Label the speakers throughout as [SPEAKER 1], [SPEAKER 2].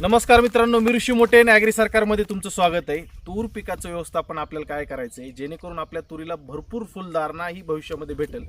[SPEAKER 1] नमस्कार मित्रांनो मी ऋषी मोठे आणि ॲग्री सरकारमध्ये तुमचं स्वागत आहे. तूर पिकाचं व्यवस्थापन आपल्याला काय करायचं आहे जेणेकरून आपल्या तुरीला भरपूर फुलधारणा ही भविष्यामध्ये भेटेल.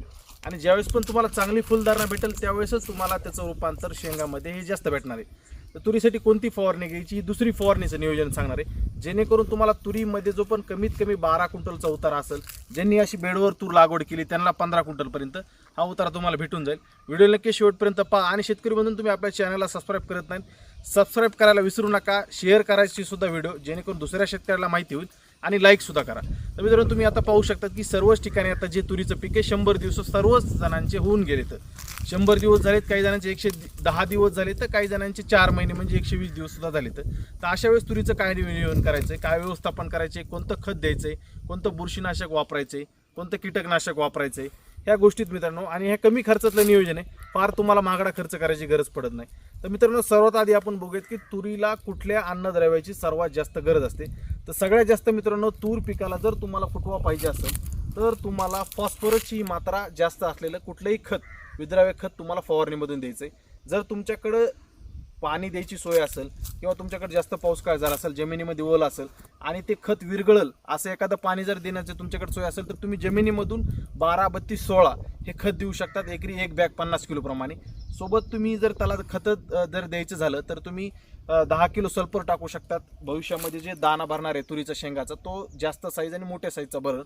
[SPEAKER 1] आणि ज्यावेळेस पण तुम्हाला चांगली फुलधारणा भेटेल त्यावेळेसच तुम्हाला त्याचं रूपांतर शेंगामध्ये हे जास्त भेटणार आहे. तर तुरीसाठी कोणती फवारणी घ्यायची? ही दुसरी फवारणीचं नियोजन सांगणार आहे. जेणेकरून तुम्हाला तुरीमध्ये जो पण कमीत कमी बारा क्विंटलचा उतारा असेल ज्यांनी अशी बेडवर तूर लागवड केली त्यांना पंधरा क्विंटलपर्यंत हा उतारा तुम्हाला भेटून जाईल. व्हिडिओ नक्की शेवटपर्यंत पहा आणि शेतकरी म्हणून तुम्ही आपल्या चॅनलला सबस्क्राईब करत नाही सबस्क्राईब करायला विसरू नका शेअर करायची सुद्धा व्हिडिओ जेणेकरून दुसऱ्या शेतकऱ्याला माहिती होईल आणि लाईकसुद्धा करा. तर मित्रांनो तुम्ही आता पाहू शकता की सर्वच ठिकाणी आता जे तुरीचं पीक आहे शंभर दिवस सर्वच जणांचे होऊन गेले तर. शंभर दिवस झालेत काही जणांचे एकशे दहा दिवस झाले तर काही जणांचे चार महिने म्हणजे एकशे वीस दिवससुद्धा झाले तर. तर अशा वेळेस तुरीचं काय नियोजन करायचं काय व्यवस्थापन करायचे कोणतं खत द्यायचंय? कोणतं बुरशीनाशक वापरायचंय? कोणतं कीटकनाशक वापरायचंय? ह्या गोष्टीत मित्रांनो आणि हे कमी खर्चातलं नियोजन आहे. फार तुम्हाला महागडा खर्च करायची गरज पडत नाही. तर मित्रांनो सर्वात आधी आपण बघूयात की तुरीला कुठल्या अन्नद्रव्याची सर्वात जास्त गरज असते? तर सगळ्यात जास्त मित्रांनो तूर पिकाला जर तुम्हाला फुटवा पाहिजे असेल तर तुम्हाला फॉस्फरसची मात्रा जास्त असलेलं कुठलंही खत विद्राव्य खत तुम्हाला फवारणीमधून द्यायचं आहे जर तुमच्याकडं पाणी द्यायची सोय असेल किंवा तुमच्याकडे जास्त पाऊस काळ झाला असेल जमिनीमध्ये ओल असेल आणि ते खत विरघळल असं एखादं पाणी जर देण्याचं तुमच्याकडे सोय असेल तर तुम्ही जमिनीमधून बारा बत्तीस सोळा हे खत देऊ शकतात. एकरी एक बॅग पन्नास किलोप्रमाणे सोबत तुम्ही जर त्याला खतं जर द्यायचं झालं तर तुम्ही दहा किलो सल्फर टाकू शकतात. भविष्यामध्ये जे दाना भरणार आहे तुरीचा शेंगाचा तो जास्त साईज आणि मोठ्या साईजचा भरल.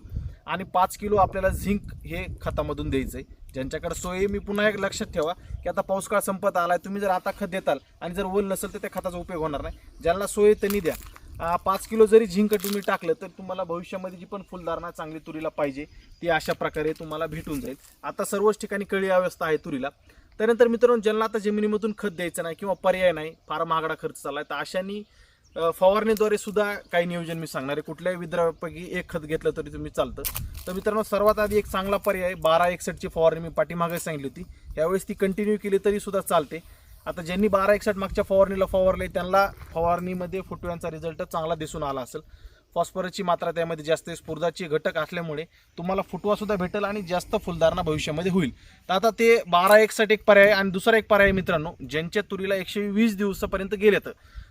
[SPEAKER 1] आणि पाच किलो आपल्याला झिंक हे खतामधून द्यायचं आहे ज्यांच्याकडे सोय मी पुन्हा एक लक्षात ठेवा की आता पाऊसकाळ संपत आला तुम्ही जर आता खत देताल आणि जर वल नसेल तर त्या खताचा उपयोग होणार नाही. ज्यांना सोय त्यांनी द्या. पाच किलो जरी झिंक तुम्ही टाकलं तर तुम्हाला भविष्यामध्ये जी पण फुलधारणा चांगली तुरीला पाहिजे ती अशा प्रकारे तुम्हाला भेटून जाईल. आता सर्वच ठिकाणी कळी अवस्था आहे तुरीला. त्यानंतर मित्रांनो ज्यांना आता जमिनीमधून खत द्यायचं नाही किंवा पर्याय नाही फार महागडा खर्च चालला आहे तर अशांनी फवारणीद्वारे सुद्धा काही नियोजन मी सांगणार आहे. कुठल्याही विद्रापैकी एक खत घेतलं तरी तुम्ही चालतं. तर मित्रांनो सर्वात आधी एक चांगला पर्याय बारा एकसठची फवारणी मी पाठीमागे सांगितली होती. यावेळेस ती कंटिन्यू केली तरी सुद्धा चालते. आता ज्यांनी बारा एकसठ मागच्या फवारणीला फवारले त्यांना फवारणीमध्ये फुटव्यांचा रिझल्ट चांगला दिसून आला असेल. फॉस्फरसची मात्रा त्यामध्ये जास्त आहे स्फुर्दाची घटक असल्यामुळे तुम्हाला फुटवासुद्धा भेटेल आणि जास्त फुलधारणा भविष्यामध्ये होईल. तर आता ते बारा एकसठ एक पर्याय आणि दुसरा एक पर्याय मित्रांनो ज्यांच्या तुरीला एकशे वीस दिवसापर्यंत गेले तर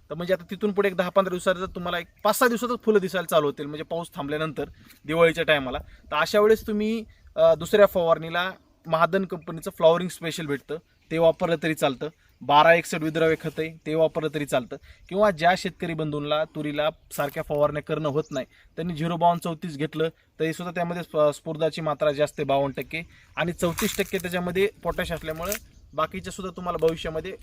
[SPEAKER 1] तर म्हणजे आता तिथून पुढे एक दहा पंधरा दिवसात जर तुम्हाला एक पाच सहा दिवसातच फुलं दिसायला चालू होतील म्हणजे पाऊस थांबल्यानंतर दिवाळीच्या टायमाला तर अशा वेळेस तुम्ही दुसऱ्या फवारणीला महादन कंपनीचं फ्लॉवरिंग स्पेशल भेटतं. ते वापरलं तरी चालतं. बारा एकसठ विद्रव्य खत आहे ते वापरलं तरी चालतं. किंवा ज्या शेतकरी बंधूंना तुरीला सारख्या फवारण्या करणं होत नाही त्यांनी झिरो बावन्न चौतीस घेतलं तरी सुद्धा त्यामध्ये स्प- मात्रा जास्त आहे बावन्न टक्के. आणि चौतीस टक्के त्याच्यामध्ये पोटॅश असल्यामुळे बाकीच्या सुद्धा तुम्हाला भविष्यामध्ये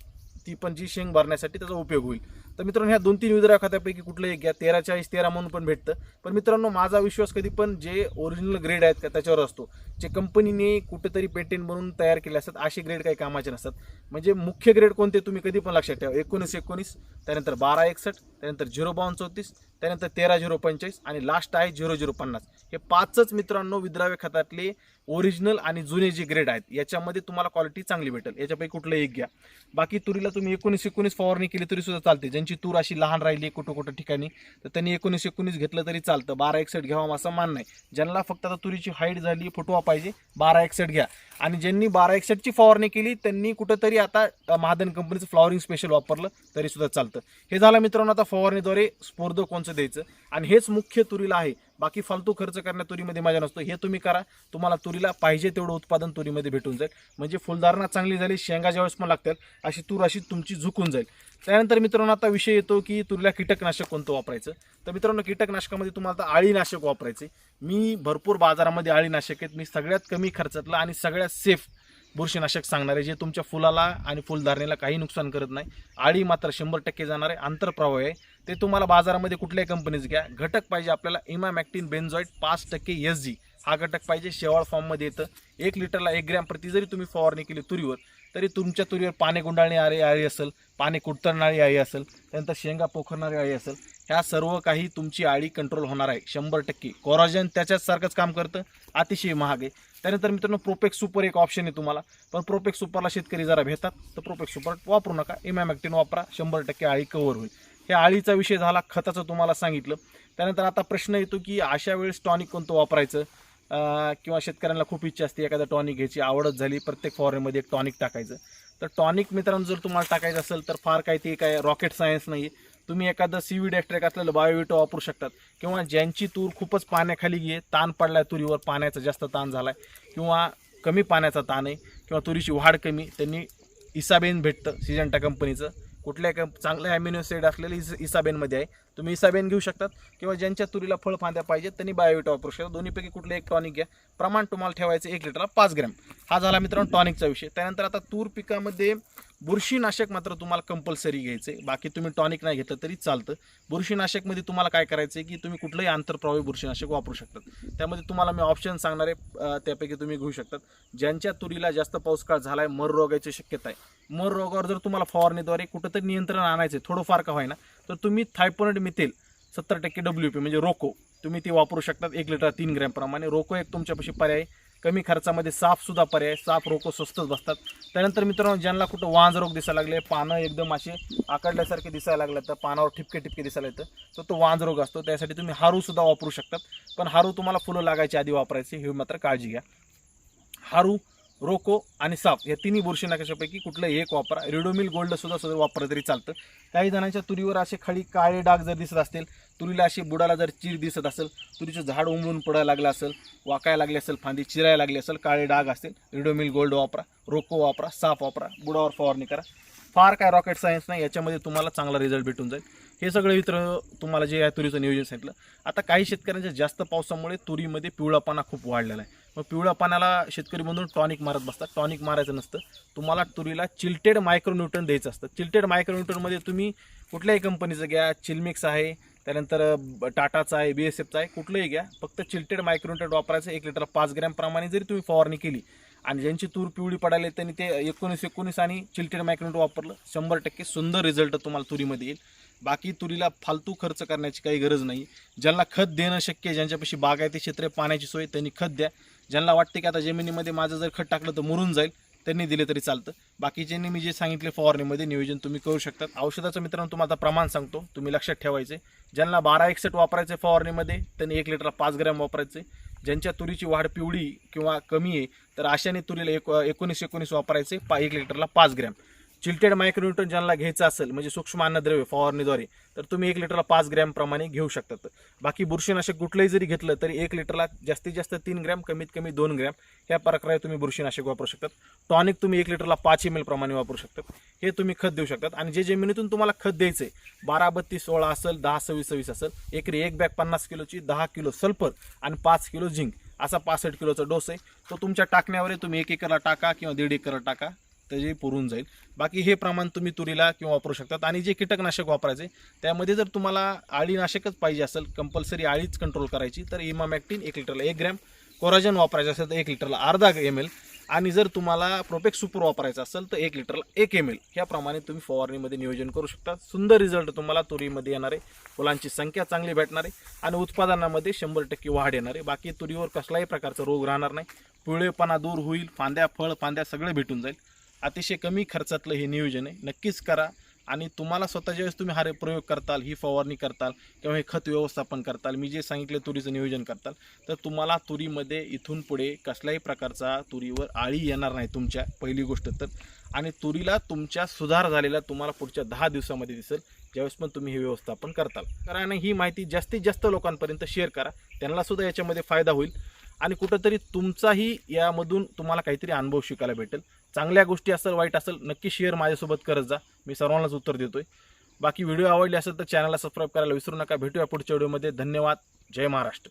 [SPEAKER 1] ती पण जी शेंग भरण्यासाठी त्याचा उपयोग होईल. तर मित्रांनो ह्या दोन तीन विद्राव्य खात्यापैकी कुठलं एक घ्या तेरा चाळीस तेरा म्हणून पण भेटतं. पण मित्रांनो माझा विश्वास कधी पण जे ओरिजिनल ग्रेड आहेत का त्याच्यावर असतो. जे कंपनीने कुठेतरी पेटेंट बनवून तयार केले असतात असे ग्रेड काही कामाचे नसतात. म्हणजे मुख्य ग्रेड कोणते तुम्ही कधी पण लक्षात ठेवा. एकोणीस एकोणीस त्यानंतर बारा एकसष्ट त्यानंतर झिरो बावन्न चौतीस त्यानंतर तेरा झिरो पंचेचाळीस आणि लास्ट आहे झिरो झिरो पन्नास. हे पाचच मित्रांनो विद्राव्य खतातले ओरिजिनल आणि जुने जे ग्रेड आहेत याच्यामध्ये तुम्हाला क्वालिटी चांगली भेटेल. याच्यापैकी कुठलं एक घ्या. बाकी तुरीला तुम्ही एकोणीस एकोणीस फवारणी केली तरी सुद्धा चालते. ज्यांची तूर अशी लहान राहिली कुठं कुठं ठिकाणी तर त्यांनी एकोणीस एकोणीस घेतलं तरी चालतं. बारा एकसठ घ्यावा असं मान नाही. ज्यांना फक्त आता तुरीची हाईट झाली फुटवा पाहिजे बारा एकसेट घ्या. आणि ज्यांनी बारा एकसठची फवारणी केली त्यांनी कुठंतरी आता महादन कंपनीचं फ्लॉवरिंग स्पेशल वापरलं तरी सुद्धा चालतं. हे झालं मित्रांनो आता फवारणीद्वारे स्पर्ध कोणचं द्यायचं. आणि हेच मुख्य तुरीला आहे. बाकी फालतू खर्च करण्या तुरीमध्ये मजा नसतो. हे तुम्ही करा. तुम्हाला तुरीला पाहिजे तेवढं उत्पादन तुरीमध्ये भेटून जाईल. म्हणजे फुलधारणा चांगली झाली शेंगा ज्यावेळेस पण लागतात अशी तूर अशी तुमची झुकून जाईल. त्यानंतर मित्रांनो आता विषय येतो की तुरीला कीटकनाशक कोणतं वापरायचं? तर मित्रांनो कीटकनाशकामध्ये तुम्हाला आता आळीनाशक वापरायचे. मी भरपूर बाजारामध्ये आळीनाशक आहेत. मी सगळ्यात कमी खर्चातलं आणि सगळ्यात सेफ बुरशीनाशक सांगणार आहे. जे तुमच्या फुलाला आणि फुलधारणेला काही नुकसान करत नाही. आळी मात्र शंभर टक्के जाणार आहे आंतरप्रवाह आहे. ते तुम्हाला बाजारामध्ये कुठल्याही कंपनीचं घ्या. घटक पाहिजे आपल्याला इमामॅक्टिन बेन्झॉईट पाच टक्के एस जी हा घटक पाहिजे शेवाळ फॉर्ममध्ये येतं. एक लिटरला एक ग्रॅम प्रति जरी तुम्ही फवारणी केली तुरीवर तरी तुमच्या तुरीवर पाने गुंडाळणी आळी आळी असेल पाने कुडतरणारी आळी असेल त्यानंतर शेंगा पोखरणारी आळी असेल ह्या सर्व काही तुमची आळी कंट्रोल होणार आहे शंभर टक्के. कोराजन त्याच्यासारखंच काम करतं अतिशय महाग आहे. त्यानंतर मित्रांनो प्रोपेक्स सुपर एक ऑप्शन आहे तुम्हाला. पण प्रोपेक्स सुपरला शेतकरी जरा भेटतात तर प्रोपेक्स सुपर वापरू नका. इमॅमॅक्टिन वापरा शंभर टक्के आळी कव्हर होईल. ह्या आळीचा विषय झाला खताचं तुम्हाला सांगितलं. त्यानंतर आता प्रश्न येतो की अशा वेळेस टॉनिक कोणतं वापरायचं? किंवा शेतकऱ्यांना खूप इच्छा असते एखादा टॉनिक घ्यायची आवडत झाली प्रत्येक फॉरेनमध्ये एक टॉनिक टाकायचं. तर टॉनिक मित्रांनो जर तुम्हाला टाकायचं असेल तर फार काही ते काय रॉकेट सायन्स नाही तुम्ही एखादं सीवीड एक्स्ट्रॅक्ट असलेलं बायोविटो वापरू शकतात. किंवा ज्यांची तूर खूपच पाण्याखाली आहे ताण पडलाय तुरीवर पाण्याचा जास्त ताण झाला आहे किंवा कमी पाण्याचा ताण आहे किंवा तुरीची वाढ कमी त्यांनी इसाबेन भेटतं सिजंटा कंपनीचं कुठल्या कंप चांगल्या ॲम्युनिसाईड असलेले इस इसाबेनमध्ये आहे. तुम्ही इसाबेन घेऊ शकतात किंवा ज्यांच्या तुरीला फळ फांद्या पाहिजेत त्यांनी बायोविटा वापरू शकतात दोन्हीपैकी कुठलं एक टॉनिक घ्या. प्रमाण तुम्हाला ठेवायचं एक लिटरला पाच ग्रॅम हा झाला मित्रांनो टॉनिकचा विषय. त्यानंतर आता तूर पिकामध्ये बुरशीनाशक मात्र तुम्हाला कंपल्सरी घ्यायचं आहे बाकी तुम्ही टॉनिक नाही घेतलं तरी चालतं. बुरशीनाशकमध्ये तुम्हाला काय करायचं आहे की तुम्ही कुठलंही आंतरप्रवाही बुरशीनाशक वापरू शकतात. त्यामध्ये तुम्हाला मी ऑप्शन सांगणार आहे त्यापैकी तुम्ही घेऊ शकतात. ज्यांच्या तुरीला जास्त पाऊस काळ झाला आहे मर रोगाची शक्यता आहे. मर रोगावर जर तुम्हाला फवारणीद्वारे कुठंतरी नियंत्रण आणायचं आहे थोडंफार का होईना तर तुम्ही थायपोनेट मिथेल सत्तर टक्के डब्ल्यू पी म्हणजे रोको. तुम्ही ती वापरू शकतात एक लिटर तीन ग्रॅमप्रमाणे रोको एक तुमच्यापाशी पर्याय कमी खर्चामध्ये सापसुद्धा पर्याय साफ रोको स्वस्तच बसतात. त्यानंतर मित्रांनो ज्यांना कुठं वांज रोग दिसायला लागले पानं एकदम असे आकडल्यासारखे दिसायला लागले तर पानावर ठिपके ठिपके दिसायला येतं. तर तो वांज रोग असतो. त्यासाठी तुम्ही हारूसुद्धा वापरू शकतात. पण हारू तुम्हाला फुलं लागायची आधी वापरायची हे मात्र काळजी घ्या. हारू रोको आणि साप या तिन्ही बुरशीनाशकापैकी कुठलं एक वापरा. रेडोमिल गोल्ड सुद्धा सुद्धा वापरलं तरी चालतं. काही जणांच्या तुरीवर असे खाली काळे डाग जर दिसत असतील तुरीला अशी बुडाला जर चीर दिसत असेल तुरीचं झाड उमळून पडायला लागलं असेल वाकायला लागली असेल फांदी चिरायला लागली असेल काळे डाग असतील रेडोमिल गोल्ड वापरा रोको वापरा साप वापरा बुडावर फवारणी करा. फार काय रॉकेट सायन्स नाही याच्यामध्ये तुम्हाला चांगला रिझल्ट भेटून जाईल. हे सगळं मित्र तुम्हाला जे आहे तुरीचं नियोजन सांगितलं आता काही शेतकऱ्यांच्या जास्त पावसामुळे तुरीमध्ये पिवळापणा खूप वाढलेला आहे. मग पिवळ्या पानाला शेतकरी म्हणून टॉनिक मारत बसतात. टॉनिक मारायचं नसतं. तुम्हाला तुरीला चिल्टेड मायक्रोन्यूटन द्यायचं असतं. चिल्टेड मायक्रोन्यूटनमध्ये तुम्ही कुठल्याही कंपनीचं घ्या. चिलमिक्स आहे. त्यानंतर ब- टाटाचा आहे बी एस एफचा आहे. कुठलंही घ्या. फक्त चिल्टेड मायक्रोन्यूटन वापरायचं एक लिटर पाच ग्रॅमप्रमाणे जरी तुम्ही फवारणी केली आणि ज्यांची तूर पिवळी पडायला त्यांनी ते एकोणीस एकोणीस आणि चिल्टेड मायक्रोन्यूट वापरलं शंभर टक्के सुंदर रिझल्ट तुम्हाला तुरीमध्ये येईल. बाकी तुरीला फालतू खर्च करण्याची काही गरज नाही. ज्यांना खत देणं शक्य आहे ज्यांच्यापाशी बागायती क्षेत्र आहे, पाण्याची सोय त्यांनी खत द्या. ज्यांना वाटते की आता जमिनीमध्ये माझं जर खत टाकलं तर मुरून जाईल त्यांनी दिले तरी चालतं. बाकीच्यांनी मी जे सांगितले फवारणीमध्ये नियोजन तुम्ही करू शकतात औषधाचं मित्रांनो तुम्हाला आता प्रमाण सांगतो. तुम्ही लक्षात ठेवायचे ज्यांना बारा एकसठ वापरायचे फवारणीमध्ये त्यांनी एक लिटरला पाच ग्रॅम वापरायचे ज्यांच्या तुरीची वाढ पिवळी किंवा कमी आहे तर अशाने तुरीला एक एकोणीस एकोणीस वापरायचे पा एक लिटरला पाच ग्रॅम. चिल्टेड मायक्रोन्यूटन ज्यांना घ्यायचं असेल म्हणजे सूक्ष्म अन्नद्रव्य फवारणीद्वारे तर तुम्ही एक लिटरला पाच ग्रॅम प्रमाणे घेऊ शकतात. बाकी बुरशीनाशक कुठलंही जरी घेतलं तरी एक लिटरला जास्तीत जास्त तीन ग्रॅम कमीत कमी दोन ग्रॅम ह्या प्रकारे तुम्ही बुरशीनाशक वापरू शकतात. टॉनिक तुम्ही एक लिटरला पाच एम एल प्रमाणे वापरू शकतात. हे तुम्ही खत देऊ शकतात. आणि जे जमिनीतून तुम्हाला खत द्यायचं आहे बारा बत्तीस सोळा असेल दहा सव्वीस सव्वीस असेल एकरी एक बॅग पन्नास किलोची दहा किलो सल्फर आणि पाच किलो झिंक असा पासष्ट किलोचा डोस आहे. तो तुमच्या टाकण्यावर तुम्ही एक एकरला टाका किंवा दीड एकरला टाका. त्याचे पुरून जाईल. बाकी हे प्रमाण तुम्ही तुरीला किंवा वापरू शकतात. आणि जे कीटकनाशक वापरायचे त्यामध्ये जर तुम्हाला आळीनाशकच पाहिजे असेल कंपल्सरी आळीच कंट्रोल करायची तर इमामॅक्टिन एक लिटरला एक ग्रॅम कोराजन वापरायचं असेल तर एक लिटरला अर्धा एम एल आणि जर तुम्हाला प्रोपेक्स सुपर वापरायचं असेल तर एक लिटरला एक एम एल ह्याप्रमाणे तुम्ही फवारणीमध्ये नियोजन करू शकता. सुंदर रिझल्ट तुम्हाला तुरीमध्ये येणारे फुलांची संख्या चांगली भेटणार आहे आणि उत्पादनामध्ये शंभर टक्के वाढ येणार. आहे बाकी तुरीवर कसलाही प्रकारचा रोग राहणार नाही. पिवळेपणा दूर होईल फांद्या फळ फांद्या सगळे भेटून जाईल. अतिशय कमी खर्चातलं हे नियोजन आहे. नक्कीच करा. आणि तुम्हाला स्वतः ज्यावेळेस तुम्ही हा प्रयोग करताल ही फवारणी करताल किंवा हे खत व्यवस्थापन करताल मी जे सांगितले तुरीचं नियोजन करताल तर तुम्हाला तुरीमध्ये इथून पुढे कसल्याही प्रकारचा तुरीवर आळी येणार नाही तुमच्या पहिली गोष्ट तर. आणि तुरीला तुमच्या सुधार झालेला तुम्हाला पुढच्या दहा दिवसामध्ये दिसेल ज्यावेळेस पण तुम्ही हे व्यवस्थापन करताल. कारण ही माहिती जास्तीत जास्त लोकांपर्यंत शेअर करा. त्यांना सुद्धा याच्यामध्ये फायदा होईल. आणि कुठंतरी तुमचाही यामधून तुम्हाला काहीतरी अनुभव शिकायला भेटेल. चांगल्या गोष्टी असेल वाईट असेल नक्की शेअर माझ्यासोबत करत जा. मी सर्वांनाच उत्तर देतोय. बाकी व्हिडिओ आवडले असेल तर चॅनलला सबस्क्राईब करायला विसरू नका. भेटूया पुढच्या व्हिडिओमध्ये धन्यवाद. जय महाराष्ट्र.